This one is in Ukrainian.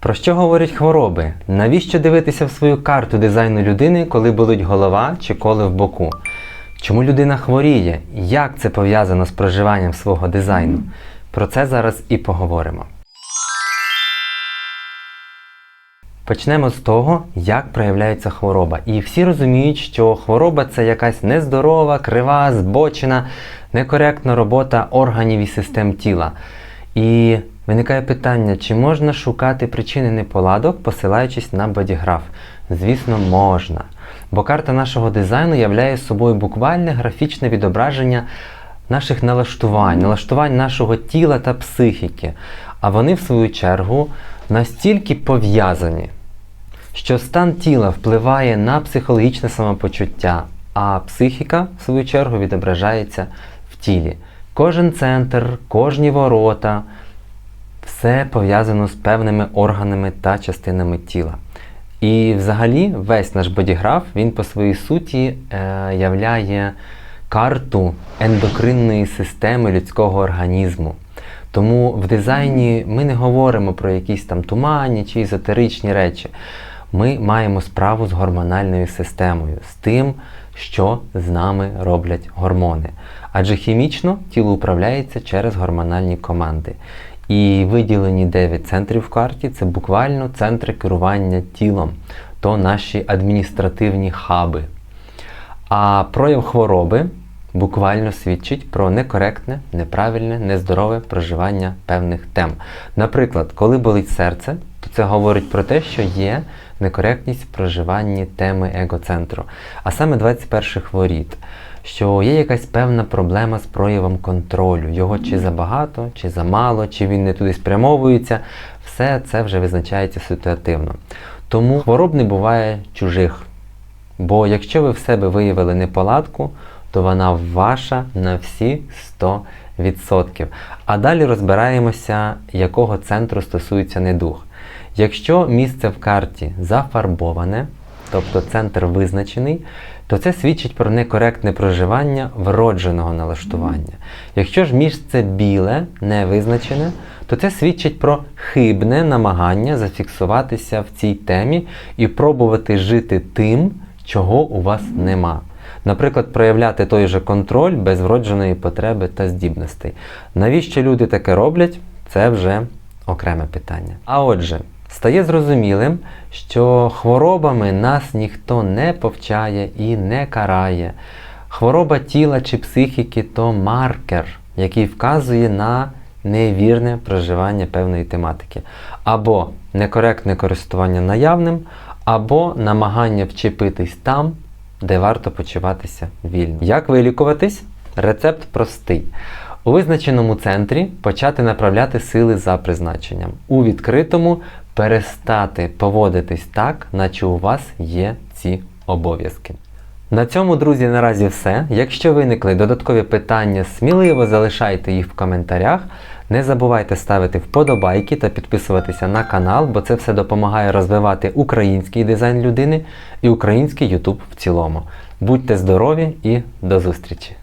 Про що говорять хвороби? Навіщо дивитися в свою карту дизайну людини, коли болить голова чи коли в боку? Чому людина хворіє? Як це пов'язано з проживанням свого дизайну? Про це зараз і поговоримо. Почнемо з того, як проявляється хвороба. І всі розуміють, що хвороба це якась нездорова, крива, збочена, некоректна робота органів і систем тіла. І виникає питання, чи можна шукати причини неполадок, посилаючись на бодіграф? Звісно, можна. Бо карта нашого дизайну являє собою буквальне графічне відображення наших налаштувань, налаштувань нашого тіла та психіки. А вони, в свою чергу, настільки пов'язані, що стан тіла впливає на психологічне самопочуття, а психіка, в свою чергу, відображається в тілі. Кожен центр, кожні ворота, все пов'язано з певними органами та частинами тіла. І взагалі весь наш бодіграф, він по своїй суті е, являє карту ендокринної системи людського організму. Тому в дизайні ми не говоримо про якісь там туманні чи езотеричні речі. Ми маємо справу з гормональною системою, з тим, що з нами роблять гормони. Адже хімічно тіло управляється через гормональні команди. І виділені 9 центрів в карті це буквально центри керування тілом, то наші адміністративні хаби. А прояв хвороби буквально свідчить про некоректне, неправильне, нездорове проживання певних тем. Наприклад, коли болить серце, то це говорить про те, що є некоректність в проживанні теми егоцентру, а саме 21 воріт. Що є якась певна проблема з проявом контролю, його чи забагато, чи замало, чи він не туди спрямовується, все це вже визначається ситуативно. Тому хвороб не буває чужих. Бо якщо ви в себе виявили неполадку, то вона ваша на всі 100%. А далі розбираємося, якого центру стосується недух. Якщо місце в карті зафарбоване, тобто центр визначений, то це свідчить про некоректне проживання вродженого налаштування. Якщо ж місце біле, не визначене, то це свідчить про хибне намагання зафіксуватися в цій темі і пробувати жити тим, чого у вас нема. Наприклад, проявляти той же контроль без вродженої потреби та здібностей. Навіщо люди таке роблять, це вже окреме питання. А отже, стає зрозумілим, що хворобами нас ніхто не повчає і не карає. Хвороба тіла чи психіки то маркер, який вказує на невірне проживання певної тематики, або некоректне користування наявним, або намагання вчепитись там, де варто почуватися вільно. Як вилікуватись? Рецепт простий. У визначеному центрі почати направляти сили за призначенням. У відкритому перестати поводитись так, наче у вас є ці обов'язки. На цьому, друзі, наразі все. Якщо виникли додаткові питання, сміливо залишайте їх в коментарях. Не забувайте ставити вподобайки та підписуватися на канал, бо це все допомагає розвивати український дизайн людини і український YouTube в цілому. Будьте здорові і до зустрічі!